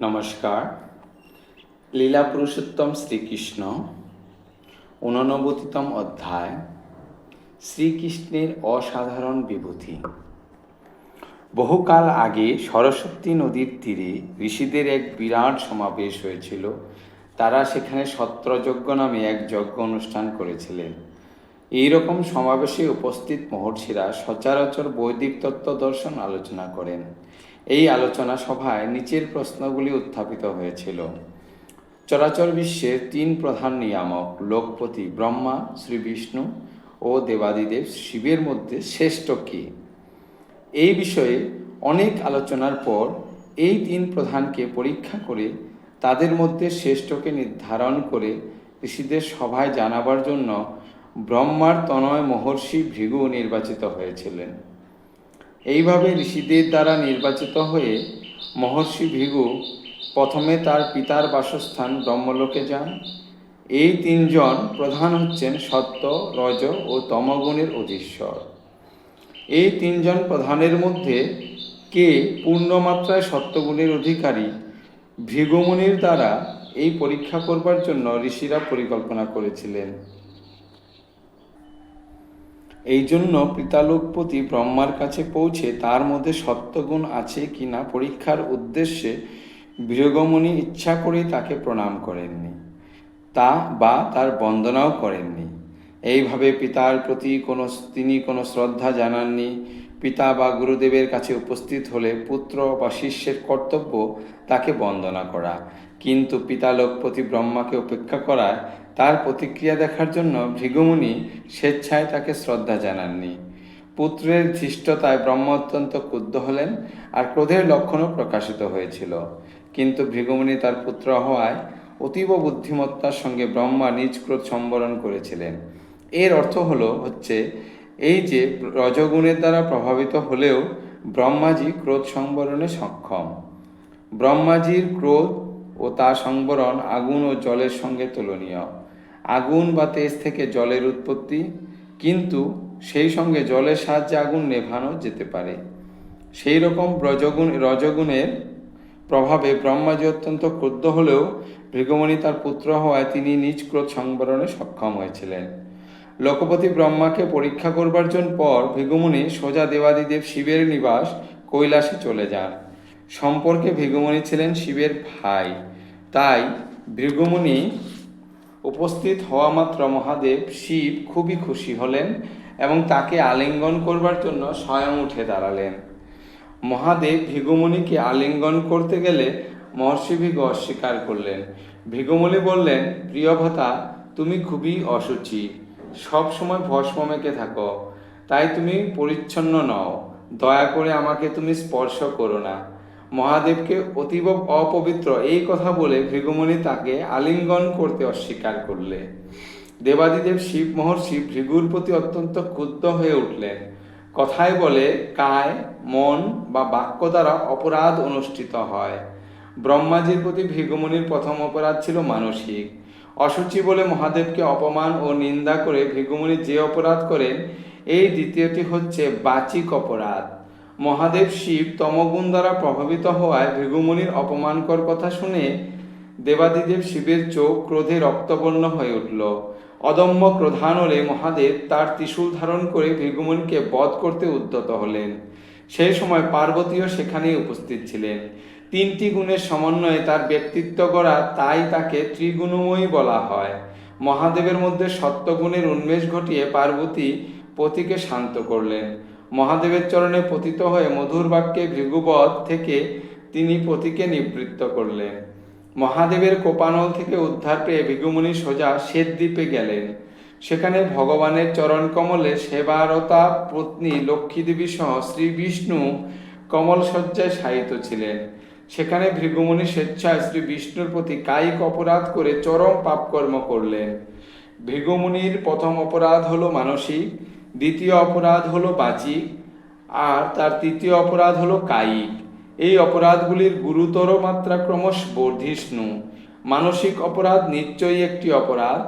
নমস্কার। লীলা পুরুষোত্তম শ্রীকৃষ্ণ, ঊননবতিতম অধ্যায়, শ্রীকৃষ্ণের অসাধারণ বিভূতি। বহুকাল আগে সরস্বতী নদীর তীরে ঋষিদের এক বিরাট সমাবেশ হয়েছিল। তারা সেখানে সত্রযজ্ঞ নামে এক যজ্ঞ অনুষ্ঠান করেছিলেন। এই রকম সমাবেশে উপস্থিত মহর্ষিরা সচরাচর বৈদিক তত্ত্ব দর্শন আলোচনা করেন। এই আলোচনা সভায় নিচের প্রশ্নগুলি উত্থাপিত হয়েছিল। চরাচর বিশ্বের তিন প্রধান নিয়ামক, লোকপতি ব্রহ্মা, শ্রী বিষ্ণু ও দেবাদিদেব শিবের মধ্যে শ্রেষ্ঠ কে? এই বিষয়ে অনেক আলোচনার পর এই তিন প্রধানকে পরীক্ষা করে তাদের মধ্যে শ্রেষ্ঠকে নির্ধারণ করে ঋষিদের সভায় জানাবার জন্য ব্রহ্মার তনয় মহর্ষি ভৃগু নির্বাচিত হয়েছিলেন। এইভাবে ঋষিদের দ্বারা নির্বাচিত হয়ে মহর্ষি ভৃগু প্রথমে তার পিতার বাসস্থান ব্রহ্মলোকে যান। এই তিনজন প্রধান হচ্ছেন সত্য, রজ ও তমগুণের অধীশ্বর। এই তিনজন প্রধানের মধ্যে কে পূর্ণমাত্রায় সত্যগুণের অধিকারী ভৃগুমুনির দ্বারা এই পরীক্ষা করবার জন্য ঋষিরা পরিকল্পনা করেছিলেন। এই জন্য পিতালোকপতি ব্রহ্মার কাছে পৌঁছে তার মধ্যে সত্যগুণ আছে কিনা পরীক্ষার উদ্দেশ্যে বীরগমণি ইচ্ছা করেই তাকে প্রণাম করেননি। তা বা তার বন্দনাও করেননি। এইভাবে পিতার প্রতি কোনো তিনি কোনো শ্রদ্ধা জানাননি। পিতা বা গুরুদেবের কাছে উপস্থিত হলে পুত্র বা শিষ্যের কর্তব্য তাকে বন্দনা করা। কিন্তু পিতালোকপতি ব্রহ্মাকে উপেক্ষা করায়, তার প্রতিক্রিয়া দেখার জন্য ভৃগুমুনি স্বেচ্ছায় তাকে শ্রদ্ধা জানাননি। পুত্রের ধৃষ্টতায় ব্রহ্ম অত্যন্ত ক্রুদ্ধ হলেন আর ক্রোধের লক্ষণও প্রকাশিত হয়েছিল। কিন্তু ভৃগুমুনি তার পুত্র হওয়ায় অতীব বুদ্ধিমত্তার সঙ্গে ব্রহ্মা নিজ ক্রোধ সম্বরণ করেছিলেন। এর অর্থ হলো হচ্ছে, এই যে রজগুণের দ্বারা প্রভাবিত হলেও ব্রহ্মাজি ক্রোধ সংবরণে সক্ষম। ব্রহ্মাজির ক্রোধ ও তার সংবরণ আগুন ও জলের সঙ্গে তুলনীয়। আগুন বা তেজ থেকে জলের উৎপত্তি, কিন্তু সেই সঙ্গে জলের সাহায্যে আগুন নেভানো যেতে পারে। সেই রকম রজগুণ রজগুণের প্রভাবে ব্রহ্মাজি অত্যন্ত ক্রুদ্ধ হলেও ভৃগমণি তার পুত্র হওয়ায় তিনি নিজ ক্রোধ সংবরণে সক্ষম হয়েছিলেন। লোকপতি ব্রহ্মাকে পরীক্ষা করবার জন্য পর ভৃগুমুনি সোজা দেবাদিদেব শিবের নিবাস কৈলাসে চলে যান। সম্পর্কে ভৃগুমণি ছিলেন শিবের ভাই। তাই ভৃগুমুনি উপস্থিত হওয়া মাত্র মহাদেব শিব খুবই খুশি হলেন এবং তাকে আলিঙ্গন করবার জন্য স্বয়ং উঠে দাঁড়ালেন। মহাদেব ভৃগুমুনিকে আলিঙ্গন করতে গেলে মহর্ষি ভৃগু অস্বীকার করলেন। ভৃগুমুনি বললেন, প্রিয় ভতা তুমি খুবই অসুচি সব সময় ভস্ম মেখে থাকো। তাই তুমি পরিচ্ছন্ন নও। দয়া করে আমাকে তুমি স্পর্শ করো না। মহাদেবকে অতীব অপবিত্র এই কথা বলে ভৃগুমণি তাকে আলিঙ্গন করতে অস্বীকার করলে। দেবাদিদেব শিব মহর্ষি ভৃগুর প্রতি অত্যন্ত ক্ষুব্ধ হয়ে উঠলেন। কথায় বলে, কায়, মন বা বাক্য দ্বারা অপরাধ অনুষ্ঠিত হয়। ব্রহ্মাজির প্রতি ভৃগুমণির প্রথম অপরাধ ছিল মানসিক। অসুচি বলে মহাদেবকে অপমান ও নিন্দা করে ভৃগুমণি যে অপরাধ করেন, এই দ্বিতীয়টি হচ্ছে বাচিক অপরাধ। মহাদেব শিব তমগুণ দ্বারা প্রভাবিত হওয়ায় ভৃগুমণির অপমানকর কথা শুনে দেবাদিদেব শিবের চোখ ক্রোধে রক্তবর্ণ হয়ে উঠল। অদম্য ক্রোধানলে মহাদেব তার ত্রিশূল ধারণ করে ভৃগুমণিকে বধ করতে উদ্যত হলেন। সেই সময় পার্বতীও সেখানেই উপস্থিত ছিলেন। তিনটি গুণের সমন্বয়ে তার ব্যক্তিত্ব গড়া তাই তাকে ত্রিগুণময়ী বলা হয়। মহাদেবের মধ্যে সত্যগুণের উন্মেষ ঘটিয়ে পার্বতী পতিকে শান্ত করলেন। মহাদেবের চরণে পতিত হয়ে মধুর বাক্যে ভৃগুবধ থেকে তিনি পতিকে নিবৃত্ত করলেন। মহাদেবের কোপানল থেকে উদ্ধার পেয়ে ভৃগুমুনি সোজা শ্বেত দ্বীপে গেলেন। সেখানে ভগবানের চরণ কমলে সেবারতা পত্নী লক্ষ্মী দেবী সহ শ্রী বিষ্ণু কমল শয্যায় শায়িত ছিলেন। সেখানে ভৃগুমুনি স্বেচ্ছায় শ্রী বিষ্ণুর প্রতি কায়িক অপরাধ করে চরম পাপকর্ম করলেন। ভৃগুমুনির প্রথম অপরাধ হলো মানসিক। দ্বিতীয় অপরাধ হলো বাচিক, আর তার তৃতীয় অপরাধ হলো কায়িক। এই অপরাধগুলির গুরুতর মাত্রা ক্রমশ বর্ধিষ্ণু। মানসিক অপরাধ নিশ্চয়ই একটি অপরাধ,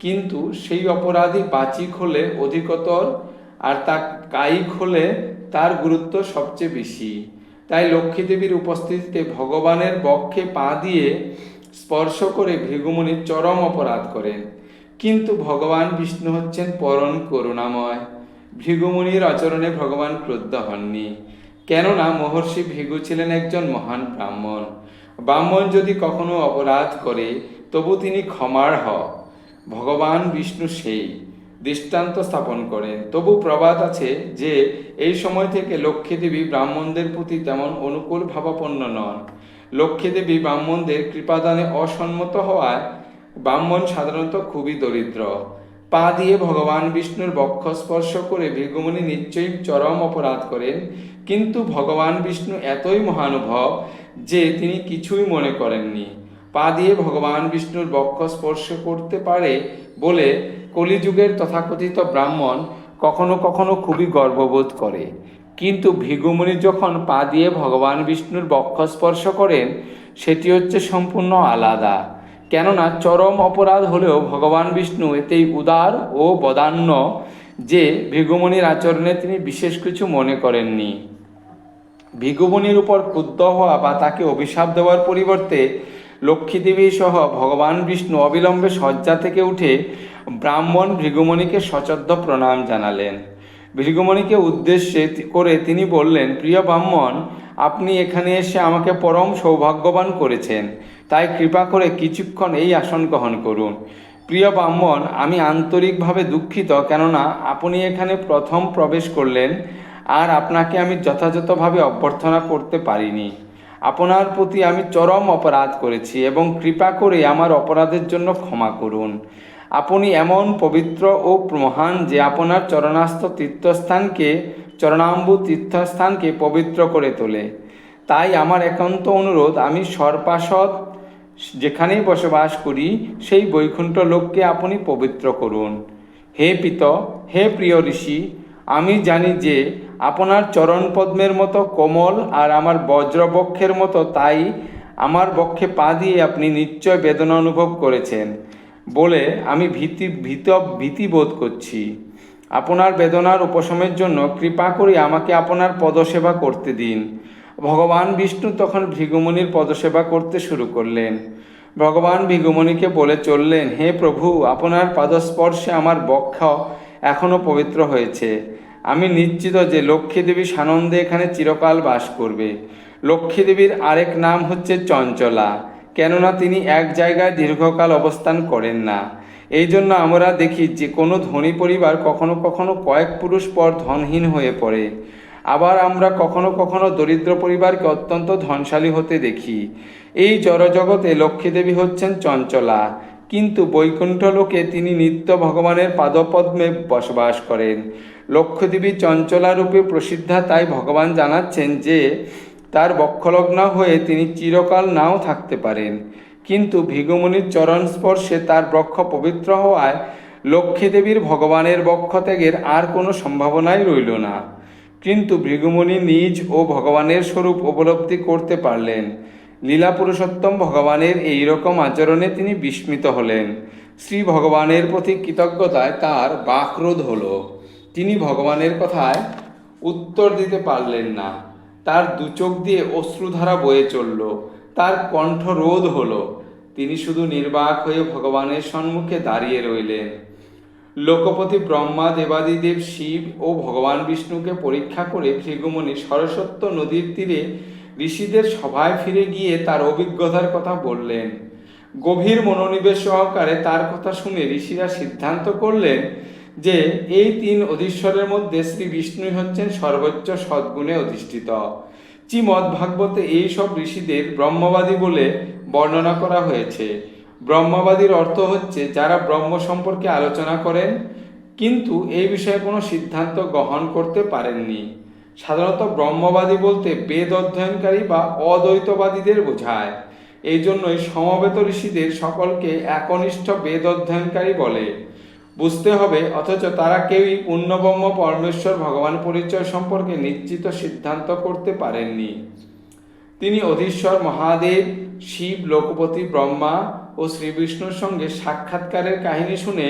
কিন্তু সেই অপরাধী বাচিক হলে অধিকতর, আর তা কায়িক হলে তার গুরুত্ব সবচেয়ে বেশি। তাই লক্ষ্মী দেবীর উপস্থিতিতে ভগবানের বক্ষে পা দিয়ে স্পর্শ করে ভৃগুমুনি চরম অপরাধ করেন। কিন্তু ভগবান বিষ্ণু হচ্ছেন পরম করুণাময়। ভৃগুমুনির আচরণে ভগবান ক্রুদ্ধ হননি। কেননা মহর্ষি ভৃগু ছিলেন একজন মহান ব্রাহ্মণ। ব্রাহ্মণ যদি কখনো অপরাধ করে, তবু তিনি ক্ষমার হ ভগবান বিষ্ণু সেই, দৃষ্টান্ত স্থাপন করেন। তবু প্রবাদ আছে যে, এই সময় থেকে লক্ষ্মী দেবী ব্রাহ্মণদের প্রতি তেমন অনুকূল ভাবাপন্ন নন। লক্ষ্মী দেবী ব্রাহ্মণদের কৃপাদানে অসম্মত হওয়ায় ব্রাহ্মণ সাধারণত খুবই দরিদ্র। পা দিয়ে ভগবান বিষ্ণুর বক্ষ স্পর্শ করে ভৃগুমণি নিশ্চয়ই চরম অপরাধ করেন, কিন্তু ভগবান বিষ্ণু এতই মহানুভব যে তিনি কিছুই মনে করেননি। পা দিয়ে ভগবান বিষ্ণুর বক্ষ স্পর্শ করতে পারে বলে কলিযুগের তথাকথিত ব্রাহ্মণ কখনো কখনো খুবই গর্ববোধ করে। কিন্তু ভৃগুমণি যখন পা দিয়ে ভগবান বিষ্ণুর বক্ষ স্পর্শ করেন, সেটি হচ্ছে সম্পূর্ণ আলাদা। কেননা চরম অপরাধ হলেও ভগবান বিষ্ণু এতেই উদার ও বদান্য যে ভৃগুমুনির আচরণে তিনি বিশেষ কিছু মনে করেননি। ভিগুমনির উপর ক্রুদ্ধ হওয়া বা তাকে অভিশাপ দেওয়ার পরিবর্তে লক্ষ্মীদেবী সহ ভগবান বিষ্ণু অবিলম্বে শয্যা থেকে উঠে ব্রাহ্মণ ভৃগুমণিকে সচদ্দ প্রণাম জানালেন। ভৃগুমণিকে উদ্দেশ্যে করে তিনি বললেন, প্রিয় ব্রাহ্মণ, আপনি এখানে এসে আমাকে পরম সৌভাগ্যবান করেছেন। তাই কৃপা করে কিছুক্ষণ এই আসন গ্রহণ করুন। প্রিয় ব্রাহ্মণ, আমি আন্তরিকভাবে দুঃখিত কেননা আপনি এখানে প্রথম প্রবেশ করলেন আর আপনাকে আমি যথাযথভাবে অভ্যর্থনা করতে পারিনি। আপনার প্রতি আমি চরম অপরাধ করেছি এবং কৃপা করে আমার অপরাধের জন্য ক্ষমা করুন। আপনি এমন পবিত্র ও মহান যে আপনার চরণাস্ত তীর্থস্থানকে, চরণাম্বু তীর্থস্থানকে পবিত্র করে তোলে। তাই আমার একান্ত অনুরোধ, আমি সর্পাসদ যেখানেই বসবাস করি, সেই বৈকুণ্ঠ লোককে আপনি পবিত্র করুন। হে পিত, হে প্রিয় ঋষি, আমি জানি যে আপনার চরণ পদ্মের মতো কোমল আর আমার বজ্রবক্ষের মতো তাই আমার বক্ষে পা দিয়ে আপনি নিশ্চয় বেদনা অনুভব করেছেন বলে আমি ভীতি, ভীত ভীতি বোধ করছি। আপনার বেদনার উপশমের জন্য কৃপা করে আমাকে আপনার পদসেবা করতে দিন। ভগবান বিষ্ণু তখন ভৃগুমুনির পদসেবা করতে শুরু করলেন। ভগবান ভৃগুমুনিকে বলে চললেন, হে প্রভু, আপনার পাদস্পর্শে আমার বক্ষ এখনও পবিত্র হয়েছে। আমি নিশ্চিত যে লক্ষ্মী দেবী সানন্দে এখানে চিরকাল বাস করবে। লক্ষ্মী দেবীর আরেক নাম হচ্ছে চঞ্চলা, কেননা তিনি এক জায়গায় দীর্ঘকাল অবস্থান করেন না। এই জন্য আমরা দেখি যে কোনো ধনী পরিবার কখনো কখনো কয়েক পুরুষ পর ধনহীন হয়ে পড়ে। আবার আমরা কখনো কখনো দরিদ্র পরিবারকে অত্যন্ত ধনশালী হতে দেখি। এই জড়জগতে লক্ষ্মীদেবী হচ্ছেন চঞ্চলা। কিন্তু বৈকুণ্ঠ লোকে তিনি নিত্য ভগবানের পাদপদ্মে বসবাস করেন। লক্ষ্মীদেবী চঞ্চলা রূপে প্রসিদ্ধা তাই ভগবান জানাচ্ছেন যে, তার বক্ষলগ্ন হয়ে তিনি চিরকাল নাও থাকতে পারেন। কিন্তু ভিগুমুনির চরণ স্পর্শে তার বক্ষ পবিত্র হওয়ায় লক্ষ্মীদেবীর ভগবানের বক্ষ ত্যাগের আর কোনো সম্ভাবনাই রইল না। কিন্তু ভৃগুমণি নিজ ও ভগবানের স্বরূপ উপলব্ধি করতে পারলেন। লীলা পুরুষোত্তম ভগবানের এই রকম আচরণে তিনি বিস্মিত হলেন। শ্রী ভগবানের প্রতি কৃতজ্ঞতায় তার বাকরোধ হল। তিনি ভগবানের কথায় উত্তর দিতে পারলেন না। তার দু চোখ দিয়ে অশ্রুধারা বয়ে চলল। তার কণ্ঠ রোধ হলো। তিনি শুধু নির্বাক হয়ে ভগবানের সম্মুখে দাঁড়িয়ে রইলেন। লোকপতি ব্রহ্মা, দেবাদিদেব, শিব ও ভগবান বিষ্ণুকে পরীক্ষা করে ভৃগুমণি সরস্বত্য নদীর তীরে ঋষিদের সভায় ফিরে গিয়ে তার অভিজ্ঞতার কথা বললেন। গভীর মনোনিবেশ সহকারে তার কথা শুনে ঋষিরা সিদ্ধান্ত করলেন যে এই তিন অধীশ্বরের মধ্যে শ্রী বিষ্ণুই হচ্ছেন সর্বোচ্চ সদ্গুণে অধিষ্ঠিত। শ্রীমদ ভাগবতে এই সব ঋষিদের ব্রহ্মবাদী বলে বর্ণনা করা হয়েছে। ব্রহ্মবাদীর অর্থ হচ্ছে যারা ব্রহ্ম সম্পর্কে আলোচনা করেন, কিন্তু এই বিষয়ে কোনো সিদ্ধান্ত গ্রহণ করতে পারেননি। সাধারণত ব্রহ্মবাদী বলতে বেদ অধ্যয়নকারী বা অদ্বৈতবাদীদের বোঝায়। এই জন্যই সমবেত ঋষিদের সকলকে একনিষ্ঠ বেদ অধ্যয়নকারী বলে। বুঝতে হবে, অথচ তারা কেউই পূর্ণব্রহ্ম পরমেশ্বর ভগবান পরিচয় সম্পর্কে নিশ্চিত সিদ্ধান্ত করতে পারেননি। তিনি অধীশ্বর মহাদেব, শিব, লোকপতি, ব্রহ্মা ও শ্রীবিষ্ণুর সঙ্গে সাক্ষাৎকারের কাহিনী শুনে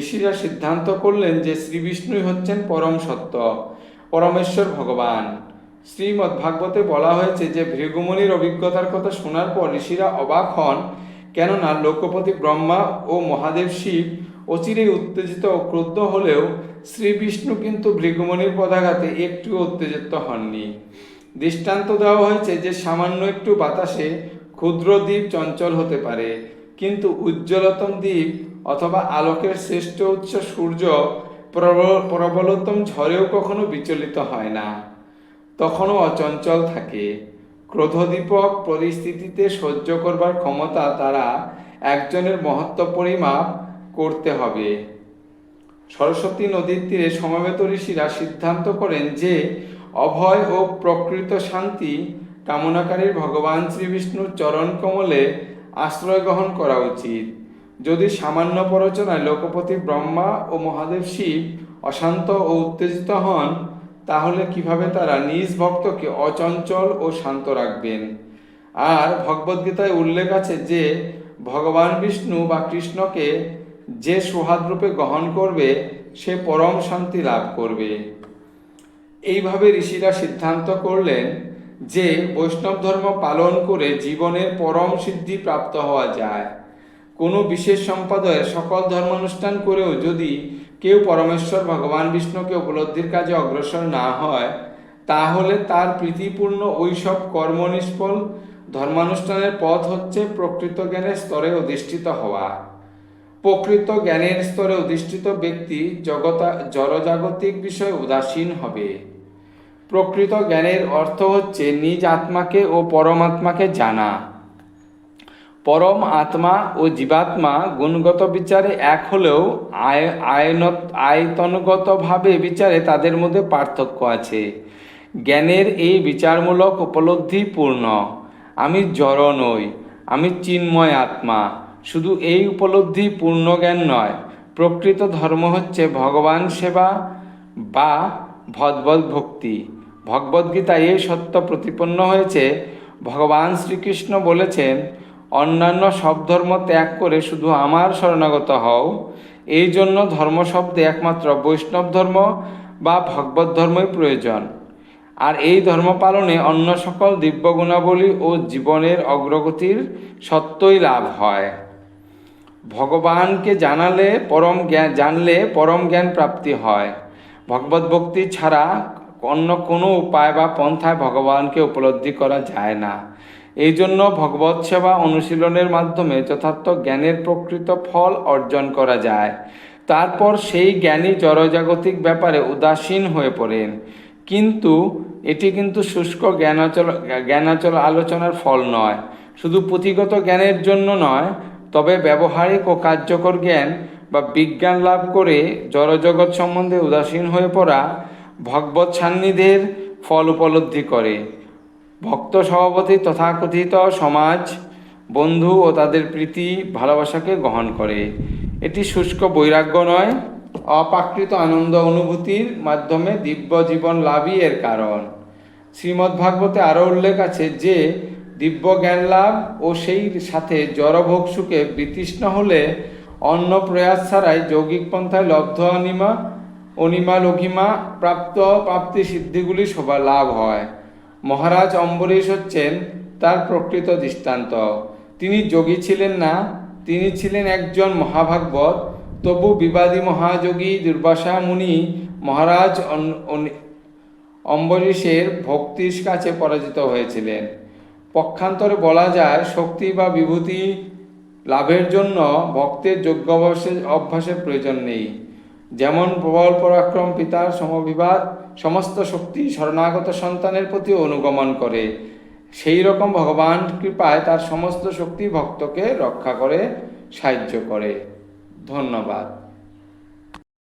ঋষিরা সিদ্ধান্ত করলেন যে শ্রীবিষ্ণুই হচ্ছেন পরম সত্য, পরমেশ্বর ভগবান। শ্রীমদ্ ভাগবতে বলা হয়েছে যে ভৃগুমণির অভিজ্ঞতার কথা শোনার পর ঋষিরা অবাক হন, কেননা লোকপতি ব্রহ্মা ও মহাদেব শিব অচিরেই উত্তেজিত ও ক্রুদ্ধ হলেও শ্রীবিষ্ণু কিন্তু ভৃগুমণির পদাঘাতে একটু উত্তেজিত হননি। দৃষ্টান্ত দেওয়া হয়েছে যে সামান্য একটু বাতাসে ক্ষুদ্র দ্বীপ চঞ্চল হতে পারে, কিন্তু উজ্জ্বলতম দ্বীপ অথবা আলোকের শ্রেষ্ঠ উৎস সূর্য প্রবল- প্রবলতম ঝড়েও কখনো বিচলিত হয় না। তখনও অচঞ্চল থাকে। ক্রোধদীপক পরিস্থিতিতে সহ্য করবার ক্ষমতা তারা একজনের মহত্ব পরিমাপ করতে হবে। সরস্বতী নদীর তীরে সমবেত ঋষিরা সিদ্ধান্ত করেন যে, অভয় ও প্রকৃত শান্তি কামনাকারীর ভগবান শ্রীবিষ্ণুর চরণ কমলে আশ্রয় গ্রহণ করা উচিত। যদি সামান্য পরচনায় লোকপতি ব্রহ্মা ও মহাদেব শিব অশান্ত ও উত্তেজিত হন, তাহলে কীভাবে তারা নিজ ভক্তকে অচঞ্চল ও শান্ত রাখবেন? আর ভগবদ্গীতায় উল্লেখ আছে যে, ভগবান বিষ্ণু বা কৃষ্ণকে যে সুহাদ্রূপে গ্রহণ করবে, সে পরম শান্তি লাভ করবে। এইভাবে ঋষিরা সিদ্ধান্ত করলেন যে বৈষ্ণব ধর্ম পালন করে জীবনের পরম সিদ্ধি প্রাপ্ত হওয়া যায়। কোনো বিশেষ সম্পাদয়ের সকল ধর্মানুষ্ঠান করেও যদি কেউ পরমেশ্বর, ভগবান বিষ্ণুকে উপলব্ধির কাজে অগ্রসর না হয়, তাহলে তার প্রীতিপূর্ণ ওইসব কর্ম নিষ্ফল ধর্মানুষ্ঠানের পথ হচ্ছে প্রকৃত জ্ঞানের স্তরে অধিষ্ঠিত হওয়া। প্রকৃত জ্ঞানের স্তরে অধিষ্ঠিত ব্যক্তি জগতা জড়জাগতিক বিষয়ে উদাসীন হবে। প্রকৃত জ্ঞানের অর্থ হচ্ছে নিজ আত্মাকে ও পরমাত্মাকে জানা। পরম আত্মা ও জীবাত্মা গুণগত বিচারে এক হলেও আয় আয়ন আয়তনগতভাবে বিচারে তাদের মধ্যে পার্থক্য আছে। জ্ঞানের এই বিচারমূলক উপলব্ধি পূর্ণ। আমি জড় নই, আমি চিন্ময় আত্মা। শুধু এই উপলব্ধি পূর্ণ জ্ঞান নয়, প্রকৃত ধর্ম হচ্ছে ভগবান সেবা বা ভগবত ভক্তি। ভগবদ্গীতায় এই সত্য প্রতিপন্ন হয়েছে। ভগবান শ্রীকৃষ্ণ বলেছেন, অন্যান্য সব ধর্ম ত্যাগ করে শুধু আমার শরণাগত হও। এই জন্য ধর্ম শব্দে একমাত্র বৈষ্ণব ধর্ম বা ভগবত ধর্মই প্রয়োজন। আর এই ধর্ম পালনে অন্য সকল দিব্য গুণাবলী ও জীবনের অগ্রগতির সত্যই লাভ হয়। ভগবানকে জানালে পরম জ্ঞান জানলে পরম জ্ঞান প্রাপ্তি হয়। ভগবত ভক্তি ছাড়া অন্য কোনো উপায় বা পন্থায় ভগবানকে উপলব্ধি করা যায় না। এই জন্য ভগবত সেবা অনুশীলনের মাধ্যমে যথার্থ জ্ঞানের প্রকৃত ফল অর্জন করা যায়। তারপর সেই জ্ঞানী জড়জাগতিক ব্যাপারে উদাসীন হয়ে পড়েন। কিন্তু এটি কিন্তু শুষ্ক জ্ঞানাচল জ্ঞানাচল আলোচনার ফল নয়। শুধু পুঁথিগত জ্ঞানের জন্য নয়, তবে ব্যবহারিক ও কার্যকর জ্ঞান বা বিজ্ঞান লাভ করে জড়জগৎ সম্বন্ধে উদাসীন হয়ে পড়া ভগবত সান্নিধ্যের ফল উপলব্ধি করে। ভক্ত সভাপতি তথাকথিত সমাজ, বন্ধু ও তাদের প্রীতি, ভালোবাসাকে গ্রহণ করে। এটি শুষ্ক বৈরাগ্য নয়, অপ্রাকৃত আনন্দ অনুভূতির মাধ্যমে দিব্য জীবন লাভই এর কারণ। শ্রীমদ্ ভাগবতে আরও উল্লেখ আছে যে, দিব্য জ্ঞান লাভ ও সেই সাথে জড়ভোগ সুখে বিতৃষ্ণ হলে অন্য প্রয়াস ছাড়াই যৌগিক পন্থায় লব্ধ অনিমা অনিমা লঘিমা প্রাপ্ত প্রাপ্তি সিদ্ধিগুলি সবার লাভ হয়। মহারাজ অম্বরীশ হচ্ছেন তার প্রকৃত দৃষ্টান্ত। তিনি যোগী ছিলেন না, তিনি ছিলেন একজন মহাভাগবত। তবু বিবাদী মহাযোগী দুর্বাসা মুনি মহারাজ অম্বরীশের ভক্তির কাছে পরাজিত হয়েছিলেন। পক্ষান্তরে বলা যায়, শক্তি বা বিভূতি লাভের জন্য ভক্তের যোগ্য অভ্যাসের প্রয়োজন নেই। যেমন প্রবল পরাক্রম পিতার সমবিবাদ, সমস্ত শক্তি শরণাগত সন্তানের প্রতি অনুগমন করে। সেই রকম ভগবান কৃপায় তার সমস্ত শক্তি ভক্তকে রক্ষা করে, সাহায্য করে। ধন্যবাদ।